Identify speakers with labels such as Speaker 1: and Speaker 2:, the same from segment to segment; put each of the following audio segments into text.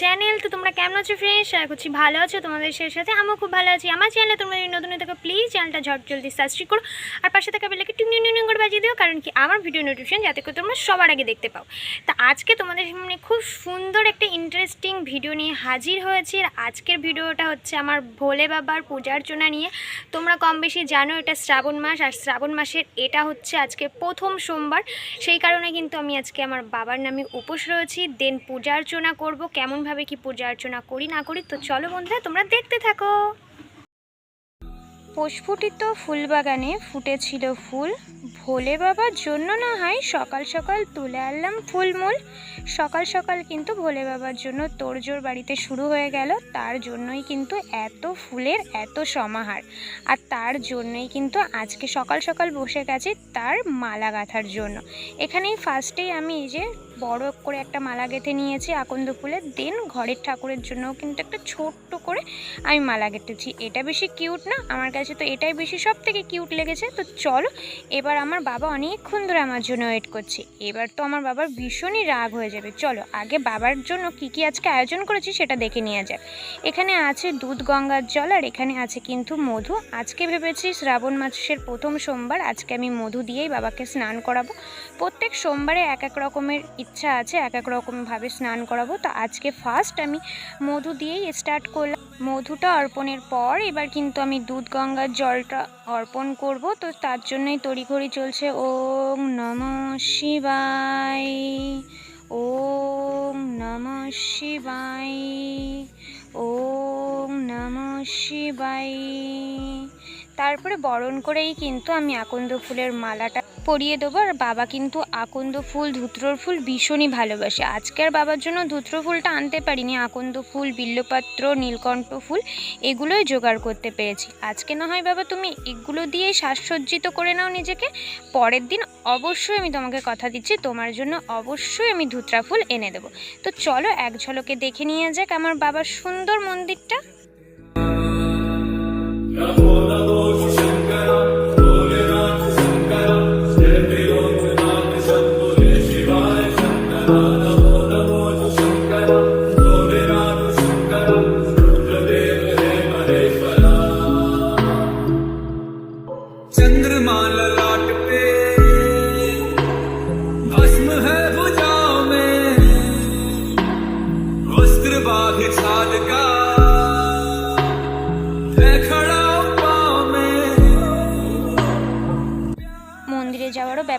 Speaker 1: Channel, তো তোমরা কেমন আছো ফ্রেন্ডস আশা করছি ভালো আছো, তোমাদের সাথে আমিও খুব ভালো আছি। আমার চ্যানেলে তোমরা যদি নতুন থাকো প্লিজ চ্যানেলটা ঝট জলদি সাবস্ক্রাইব করো। আর পাশে থাকা বেলাকে টিং টিং টিং করে বাজিয়ে দিও, কারণ কি আমার ভিডিও নোটিফিকেশন যাতে করে তোমরা সবার আগে দেখতে পাও। তা আজকে তোমাদের সামনে খুব সুন্দর একটা ইন্টারেস্টিং ভিডিও নিয়ে হাজির হয়েছি। আর আজকের ভিডিওটা হচ্ছে আমার ভোলে বাবার পূজা অর্চনা নিয়ে। তোমরা কম বেশি জানো এটা শ্রাবণ মাস, আর শ্রাবণ মাসের এটা হচ্ছে আজকে প্রথম সোমবার। সেই কারণে কিন্তু আমি আজকে আমার বাবার নামে উপোস রয়েছি। দেন পূজা অর্চনা করব, কেমনভাবে কি পূজা অর্চনা করি না করি, তো চলো বন্ধুরা তোমরা দেখতে থাকো। প্রস্ফুটিত ফুলবাগানে ফুটেছিল ফুল। ভোলে বাবার জন্য না হয় সকাল সকাল তুলে আনলাম ফুলমূল। সকাল সকাল কিন্তু ভোলে বাবার জন্য তোড়জোড় বাড়িতে শুরু হয়ে গেল। তার জন্যই কিন্তু এত ফুলের এত সমাহার। আর তার জন্যই কিন্তু আজকে সকাল সকাল বসে গেছি তার মালা গাঁথার জন্য। এখানেই ফার্স্টেই আমি এই যে বড় করে একটা মালা গেঁথে নিয়েছি আকন্দ ফুলের দেন ঘরের ঠাকুরের জন্যও কিন্তু একটা ছোট্ট করে আমি মালা গেঁথেছি। এটা বেশি কিউট না, আমার কাছে তো এটাই বেশি সব থেকে কিউট লেগেছে। তো চলো, এবার আমার বাবা অনেকক্ষণ ধরে আমার জন্য ওয়েট করছে। এবার তো আমার বাবার ভীষণই রাগ হয়ে যাবে। চলো, আগে বাবার জন্য কি কি আজকে আয়োজন করেছি সেটা দেখে নেওয়া যাক। এখানে আছে দুধ, গঙ্গার জল, আর এখানে আছে কিন্তু মধু। আজকে ভেবেছি শ্রাবণ মাসের প্রথম সোমবার, আজকে আমি মধু দিয়েই বাবাকে স্নান করাবো। প্রত্যেক সোমবারে এক এক রকমের ইচ্ছা আছে এক এক রকমভাবে স্নান করাবো। তো আজকে ফার্স্ট আমি মধু দিয়েই স্টার্ট করলাম। মধুটা অর্পণের পর এবার কিন্তু আমি দুধ গঙ্গার জলটা অর্পণ করব। তো তার জন্যই তড়িঘড়ি চলছে। ওম নম শিবায়। ওম নম শিবায়। ওম নম শিবায়। তারপরে বরণ করেই কিন্তু আমি আকন্দ ফুলের মালাটা পরিয়ে দেবো আর বাবা কিন্তু আকন্দ ফুল, ধুত্রর ফুল ভীষণই ভালোবাসে। আজকে আর বাবার জন্য ধুত্র ফুলটা আনতে পারিনি, আকন্দ ফুল, বিল্লপাত্র, নীলকণ্ঠ ফুল এগুলোই জোগাড় করতে পেরেছি। আজকে না হয় বাবা তুমি এগুলো দিয়েই সাজসজ্জিত করে নাও নিজেকে, পরের দিন অবশ্যই আমি তোমাকে কথা দিচ্ছি, তোমার জন্য অবশ্যই আমি ধুত্রা ফুল এনে দেবো। তো চলো এক ঝলকে দেখে নিয়ে যাক আমার বাবার সুন্দর মন্দিরটা। to God.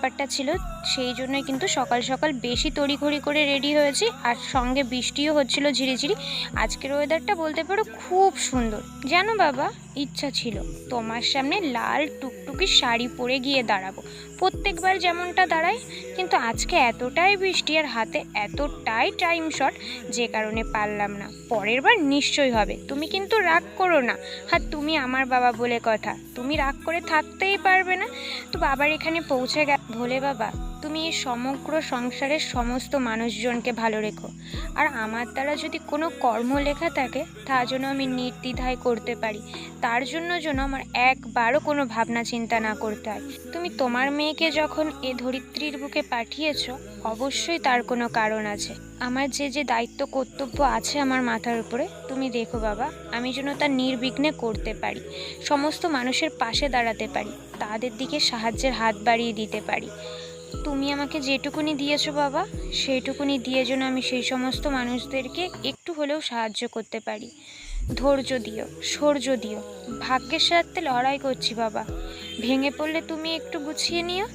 Speaker 1: ব্যাপারটা ছিল, সেই জন্যই কিন্তু সকাল সকাল বেশি তড়িঘড়ি করে রেডি হয়েছি আর সঙ্গে বৃষ্টিও হচ্ছিল ঝিরিঝিরি। আজকের ওয়েদারটা বলতে পারো খুব সুন্দর। জানো বাবা, ইচ্ছা ছিল তোমার সামনে লাল টুকটুকি শাড়ি পরে গিয়ে দাঁড়াবো। প্রত্যেকবার যেমনটা দাঁড়াই, কিন্তু আজকে এতটাই বৃষ্টি আর হাতে এতটাই টাইম শর্ট যে কারণে পারলাম না। পরের বার নিশ্চয়ই হবে। তুমি কিন্তু রাগ করো না। আর তুমি আমার বাবা বলে কথা। তুমি রাগ করে থাকতেই পারবে না। তো বাবার এখানে পৌঁছে গে ভোলে বাবা, তুমি এই সমগ্র সংসারের সমস্ত মানুষজনকে ভালো রেখো। আর আমার দ্বারা যদি কোনো কর্ম লেখা থাকে, তা যেন আমি নির্দ্বিধায় করতে পারি। তার জন্য যেন আমার একবারও কোনো ভাবনা চিন্তা না করতে হয়। তুমি তোমার মেয়েকে যখন এ ধরিত্রীর বুকে পাঠিয়েছ, অবশ্যই তার কোনো কারণ আছে। আমার যে যে দায়িত্ব, কর্তব্য আছে আমার মাথার উপরে, তুমি দেখো বাবা, আমি যেন তা নির্বিঘ্নে করতে পারি, সমস্ত মানুষের পাশে দাঁড়াতে পারি, তাদের দিকে সাহায্যের হাত বাড়িয়ে দিতে পারি। তুমি আমাকে যেটুকুনি দিয়েছ বাবা সেইটুকুনি দিয়ে যেন আমি সেই সমস্ত মানুষদেরকে একটু হলেও সাহায্য করতে পারি। ধৈর্য দিও শৌর্য দিও, ভাগ্যের সাথে লড়াই করছি বাবা। ভেঙে পড়লে তুমি একটু গুছিয়ে নিও।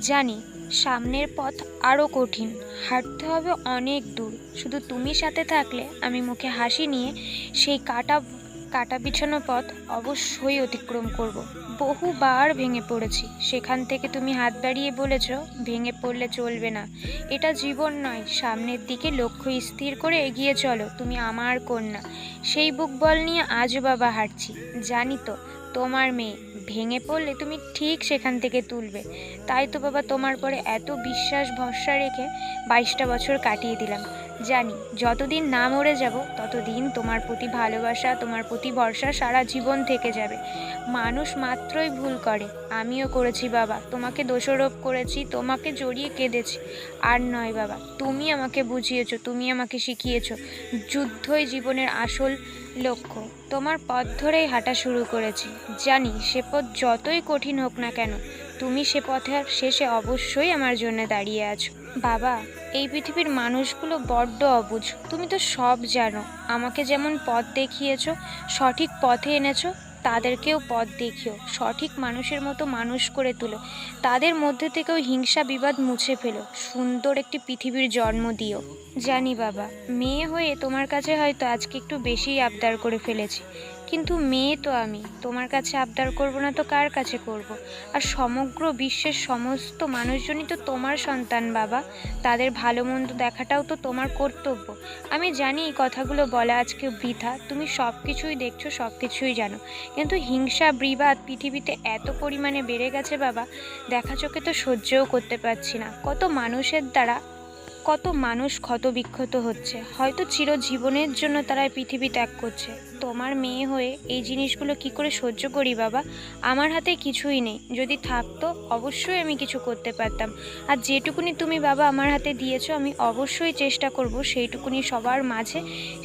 Speaker 1: জানি সামনের পথ আরও কঠিন। হাঁটতে হবে অনেক দূর। শুধু তুমি সাথে থাকলে আমি মুখে হাসি নিয়ে সেই কাটা কাটা বিছানো পথ অবশ্যই অতিক্রম করব। বহুবার ভেঙে পড়েছি। সেখান থেকে তুমি হাত বাড়িয়ে বলেছ, ভেঙে পড়লে চলবে না। এটা জীবন নয়। সামনের দিকে লক্ষ্য স্থির করে এগিয়ে চলো। তুমি আমার কন্যা। সেই বুক বল নিয়ে আজও বাবা হাঁটছি। জানি তো, তোমার মেয়ে। ভেঙে পড়লে তুমি ঠিক সেখান থেকে তুলবে। তাই তো বাবা, তোমার পরে এত বিশ্বাস ভরসা রেখে বাইশটা বছর কাটিয়ে দিলাম। জানি, যতদিন না মরে যাব, ততদিন তোমার প্রতি ভালোবাসা, তোমার প্রতি ভরসা সারা জীবন থেকে যাবে। মানুষ মাত্রই ভুল করে। আমিও করেছি বাবা, তোমাকে দোষারোপ করেছি, তোমাকে জড়িয়ে কেঁদেছি। আর নয় বাবা, তুমি আমাকে বুঝিয়েছো, তুমি আমাকে শিখিয়েছো। যুদ্ধই জীবনের আসল লক্ষ্য। তোমার পথ ধরেই হাঁটা শুরু করেছি। জানি, সে পথ যতই কঠিন হোক না কেন, তুমি সে পথের শেষে অবশ্যই আমার জন্য দাঁড়িয়ে আছো। বাবা, এই পৃথিবীর মানুষগুলো বড্ড অবুঝ। তুমি তো সব জানো। আমাকে যেমন পথ দেখিয়েছো, সঠিক পথে এনেছো, তাদেরকেও পথ দেখিও। সঠিক মানুষের মতো মানুষ করে তুলো। তাদের মধ্যে থেকেও হিংসা বিবাদ মুছে ফেলো। সুন্দর একটি পৃথিবীর জন্ম দিও। জানি বাবা, মেয়ে হয়ে তোমার কাছে হয়তো আজকে একটু বেশিই আবদার করে ফেলেছি। কিন্তু মেয়ে তো আমি। তোমার কাছে আবদার করব না তো কার কাছে করব? আর সমগ্র বিশ্বের সমস্ত মানুষজনই তো তোমার সন্তান, বাবা। তাদের ভালো মন্দ দেখাটাও তো তোমার কর্তব্য। আমি জানি এই কথাগুলো বলা আজকে বৃথা। তুমি সব কিছুই দেখছ সব কিছুই জানো। কিন্তু হিংসা, বিবাদ পৃথিবীতে এত পরিমাণে বেড়ে গেছে, বাবা। দেখা চোখে তো সহ্যও করতে পারছি না। কত মানুষের দ্বারা কত মানুষ ক্ষতবিক্ষত হচ্ছে। হয়তো চিরজীবনের জন্য তারা পৃথিবী ত্যাগ করছে। তোমার মেয়ে হয়ে এই জিনিসগুলো কি করে সহ্য করি বাবা? আমার হাতে কিছুই নেই। যদি থাকতো, অবশ্যই আমি কিছু করতে পারতাম। আর যেটুকুনি তুমি বাবা আমার হাতে দিয়েছ, আমি অবশ্যই চেষ্টা করব সেইটুকুনি সবার মাঝে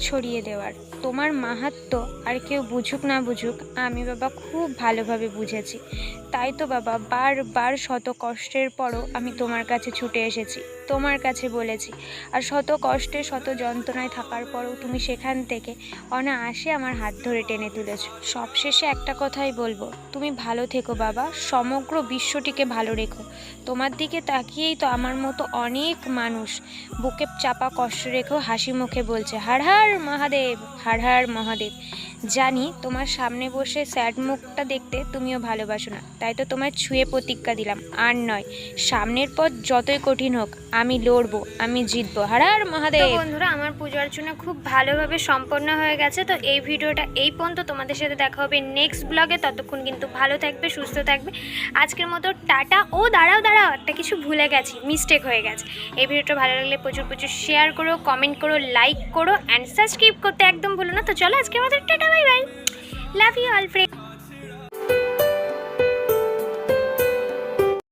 Speaker 1: ছড়িয়ে দেওয়ার। তোমার মাহাত্ম আর কেউ বুঝুক না বুঝুক, আমি বাবা খুব ভালোভাবে বুঝেছি। তাই তো বাবা, বারবার শত কষ্টের পরও আমি তোমার কাছে ছুটে এসেছি। তোমার কাছে বলেছি। আর শত কষ্টে, শত যন্ত্রণায় থাকার পরও তুমি সেখান থেকে অনায়াসে আমার হাত ধরে টেনে তুলেছো। সবশেষে একটা কথাই বলব, তুমি ভালো থেকো বাবা, সমগ্র বিশ্বটিকে ভালো রেখো। তোমার দিকে তাকিয়েই তো আমার মতো অনেক মানুষ বুকে চাপা কষ্ট রেখেও হাসি মুখে বলছে, হার হার, মহাদেব, হার হার, মহাদেব। জানি তোমার সামনে বসে স্যাড মুখটা দেখতে তুমিও ভালোবাসো না, তাই তো তোমায় ছুঁয়ে প্রতিজ্ঞা দিলাম। আর নয়, সামনের পথ যতই কঠিন হোক, আমি লড়বো। আমি জিতবো। হার হার মহাদেব বন্ধুরা, আমার পুজো অর্চনা খুব ভালোভাবে সম্পন্ন হয়ে গেছে। তো এই ভিডিওটা এই পর্যন্ত। তোমাদের সাথে দেখা হবে নেক্সট ব্লগে ততক্ষণ কিন্তু ভালো থাকবে, সুস্থ থাকবে। আজকের মতো টাটা। ও, দাঁড়াও দাঁড়াও। একটা কিছু ভুলে গেছি। মিস্টেক হয়ে গেছে। এই ভিডিওটা ভালো লাগলে প্রচুর প্রচুর শেয়ার করো কমেন্ট করো লাইক করো অ্যান্ড সাবস্ক্রাইব করতে একদম ভুলো না। তো চলো আজকের মতো tata bye bye love you all friend